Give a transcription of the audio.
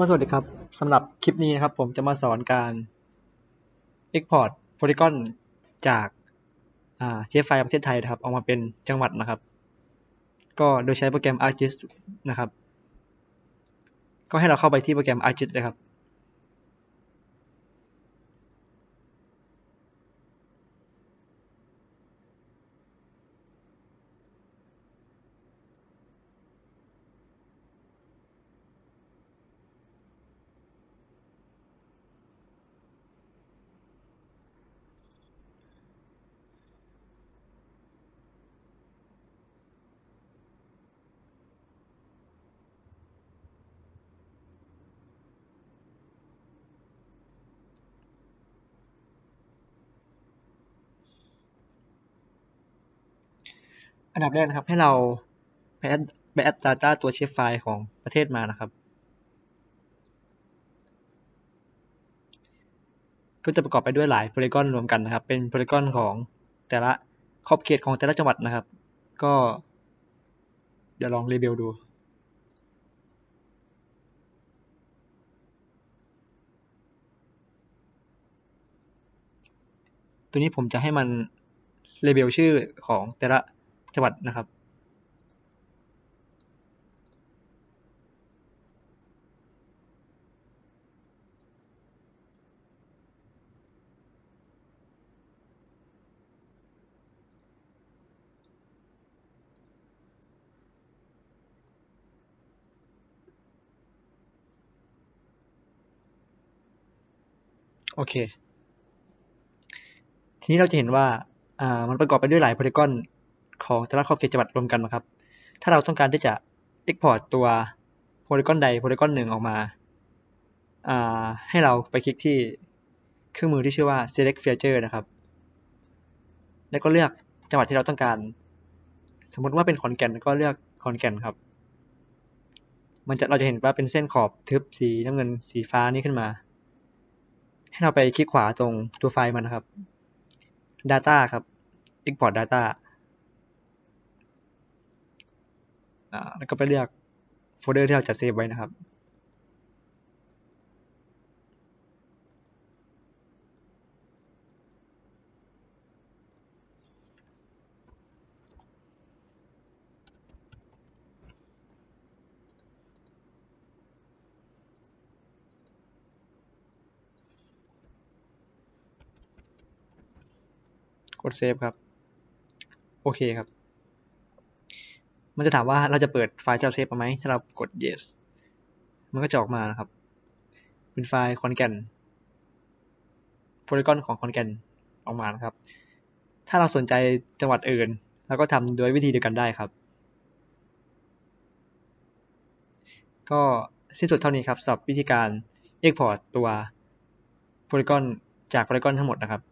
ก็สวัสดีครับสำหรับคลิปนี้นะครับ ผมจะมาสอนการ Export Polygon จากเชฟไฟประเทศไทยนะครับออกมาเป็นจังหวัดนะครับ ก็โดยใช้โปรแกรม ArcGIS นะครับ ก็ให้เราเข้าไปที่โปรแกรม ArcGIS เลยครับ อันดับแรกนะครับ ให้เราไปแอดไปแอด Data ตัวเชฟไฟล์ของประเทศมานะครับ ก็จะประกอบไปด้วยหลายโพลีกอนรวมกันนะครับ เป็นโพลีกอนของแต่ละขอบเขตของแต่ละจังหวัดนะครับ ก็ เดี๋ยวลองรีวิวดูตัวนี้ผมจะให้มันรีวิวชื่อของแต่ละ จังหวัดนะครับโอเค ทีนี้เราจะเห็นว่า อ่า มันประกอบไปด้วยหลายโพลีกอน ของแต่ละขอบเขตจังหวัดรวมกันนะครับ ถ้าเราต้องการที่จะ Export ตัวโพลีกอนใดโพลีกอนหนึ่งออกมา ให้เราไปคลิกที่เครื่องมือที่ชื่อว่า select feature นะครับ แล้วก็เลือกจังหวัดที่เราต้องการ สมมติว่าเป็นขอนแก่นก็เลือกขอนแก่นครับ มันจะเราจะเห็นว่าเป็นเส้นขอบทึบสีน้ำเงินสีฟ้านี้ขึ้นมา ให้เราไปคลิกขวาตรงตัวไฟล์มันนะครับ data ครับ export data อ่า แล้วก็ไปเลือกโฟลเดอร์ที่เราจะเซฟไว้นะครับ กดเซฟครับ โอเคครับ มันจะถามว่าเราจะเปิดไฟล์ที่เราเซฟมาไหม ถ้าเรากด yes มันก็จะออกมานะครับ เป็นไฟล์คอนแกนโพลีกอนของคอนแกนออกมานะครับ ถ้าเราสนใจจังหวัดอื่นเราก็ทำโดยวิธีเดียวกันได้ครับ ก็สิ้นสุดเท่านี้ครับสำหรับวิธีการ Export ตัวโพลีกอนจากโพลีกอนทั้งหมดนะครับ